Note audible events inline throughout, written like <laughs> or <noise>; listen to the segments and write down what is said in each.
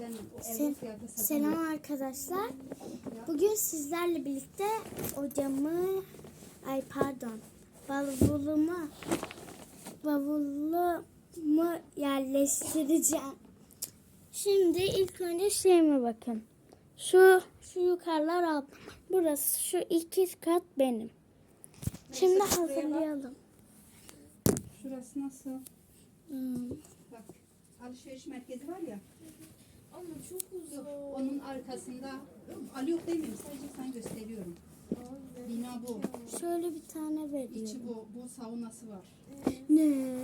Ben Se- Avrupa'da Selam arkadaşlar. Bugün sizlerle birlikte odamı, ay pardon, bavulumu, bavulumu yerleştireceğim. Şimdi ilk önce şeyime bakın. Şu, şu yukarılar alt. Burası şu iki kat benim. Şimdi hazırlayalım. Şurası nasıl? Hmm. Bak alışveriş merkezi var ya. Ama çok uzun. Onun arkasında Ali yok demiyorum sadece sana gösteriyorum. Bina bu. Şöyle bir tane İçi veriyorum. bu. Bu saunası var. Ne?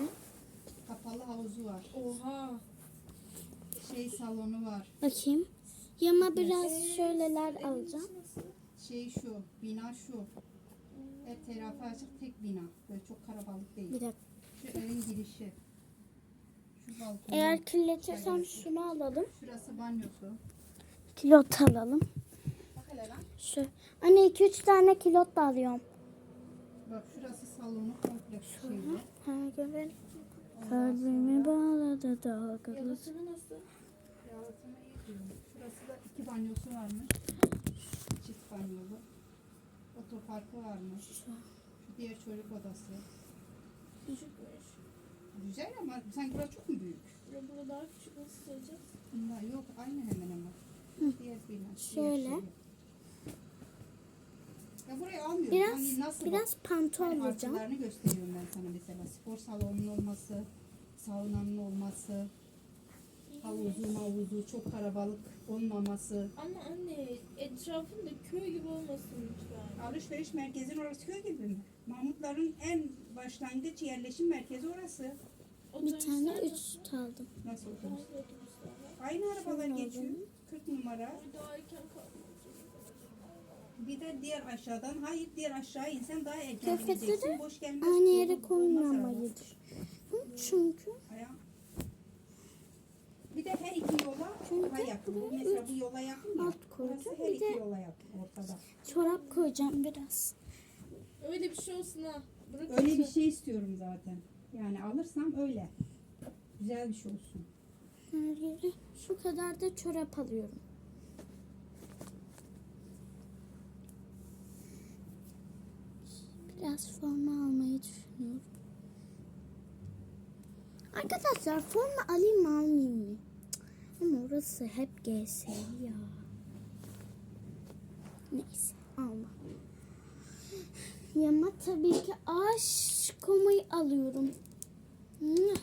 Kapalı havuzu var. Oha. Şey salonu var. Bakayım. Yama biraz şöyleler alacağım. Şey şu. Bina şu. Her tarafı açık tek bina. Böyle çok kalabalık değil. Bir dakika. Şu evin girişi. Eğer kirletirsem şunu alalım. Şurası banyosu. Kilot alalım. Bak hele lan. Şu. Anne 2-3 tane kilot da alıyorum. Bak şurası salonu komple şeyde. Ha görelim. Kalbimi bağladı dalgalı. Şurası da iki banyosu varmış. Çift banyolu. Otoparkı varmış. Şu diğer çocuk odası. Güzel ama sanki burası çok mu büyük? Ya burada daha küçük nasıl sığacağız? Bunda yok aynı hemen hemen. Diğer bina. Şöyle. şey. Ya burayı almıyorum. Biraz hani nasıl biraz panto Hani alacağım. artılarını gösteriyorum ben sana mesela. Spor salonunun olması, saunanın olması, havuzu mavuzu, çok kalabalık olmaması. Ama anne etrafında köy gibi olmasın lütfen. Alışveriş merkezinin orası köy gibi mi? Mahmutların en başlangıç yerleşim merkezi orası. Bir tane 3 nasıl? aldım. Nasıl otobüs? Aynı arabalar geçiyor. alalım. 40 numara. Bir de diğer aşağıdan. Hayır diğer aşağı insen daha erken Kıyafetleri gideceksin. Boş gelmez. Aynı yere Olmaz araba. koymamalıydır. Hı, Çünkü. Bir de her iki yola Çünkü daha yakın. Bu mesela bu yola yakın ya. alt Burası koydum. her Bir iki de yola yakın ortada. çorap koyacağım biraz. Öyle bir şey olsun ha. Bırak Öyle bir şey istiyorum zaten. Yani alırsam öyle. Güzel bir şey olsun. Şu kadar da çorap alıyorum. Biraz forma almayı düşünüyorum. Arkadaşlar forma alayım mı almayayım mı? Ama orası hep GS ya. Neyse alma. Yama tabii ki aşkomayı alıyorum. Mwah,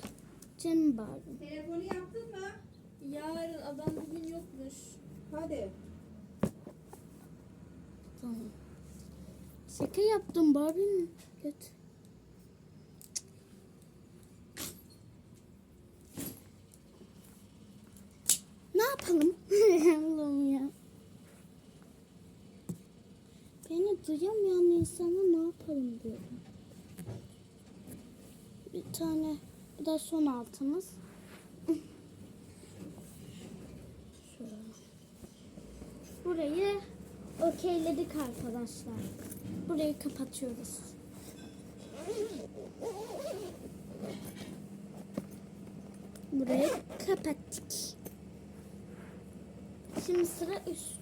Canım bağırdım. Telefonu yaptın mı? Yarın adam bugün yokmuş. Hadi. Tamam. Şaka yaptım Barbie'nin kötü. Ne yapalım? <laughs> Allah'ım ya. Beni duyamayan insana ne yapalım diyorum. Tane bu da son altımız. Burayı okeyledik arkadaşlar. Burayı kapatıyoruz. Burayı kapattık. Şimdi sıra üst.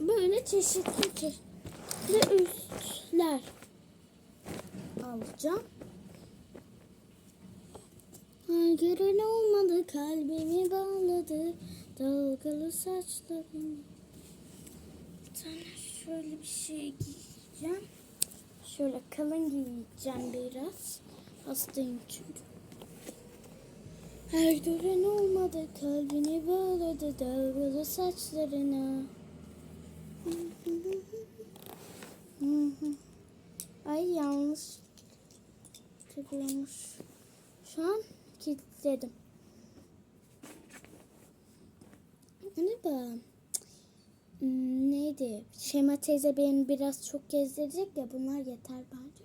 Böyle çeşitli çeşitli üstler alacağım. Gören olmadı kalbimi bağladı dalgalı saçlarım. Bir tane şöyle bir şey giyeceğim. Şöyle kalın giyeceğim biraz. Hastayım çünkü. Her gören olmadı kalbini bağladı dalgalı saçlarına. Ay yanlış tıklıyormuş. Şu an kilitledim. Merhaba. Hmm, neydi? Şema teyze beni biraz çok gezdirecek ya bunlar yeter bence.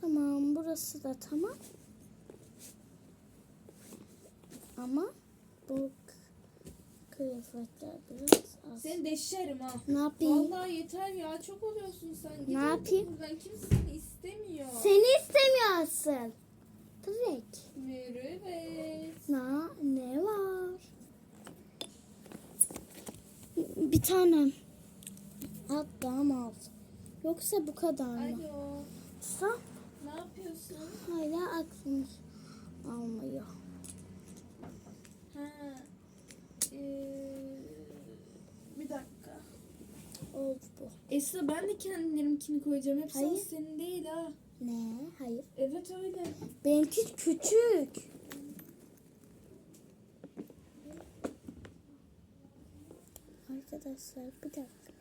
Tamam burası da tamam. Ama bu kıyafetler biraz az. Seni deşerim ha. Ne yapayım? Vallahi yeter ya çok oluyorsun sen. Ne yapayım? Buradan kimse seni istemiyor. Seni istemiyorsun. Direkt. Görürüz. Na, ne var? Bir tane. Hatta mal. Yoksa bu kadar mı? Alo. Sa? Ne yapıyorsun? Hala aklım almıyor. Ha. Ee, bir dakika. Oldu. Esra ben de kendilerimkini koyacağım. Hepsi Hayır. senin değil ha. Ne? Hayır. Evet öyle. Benimki küçük. Arkadaşlar bir dakika.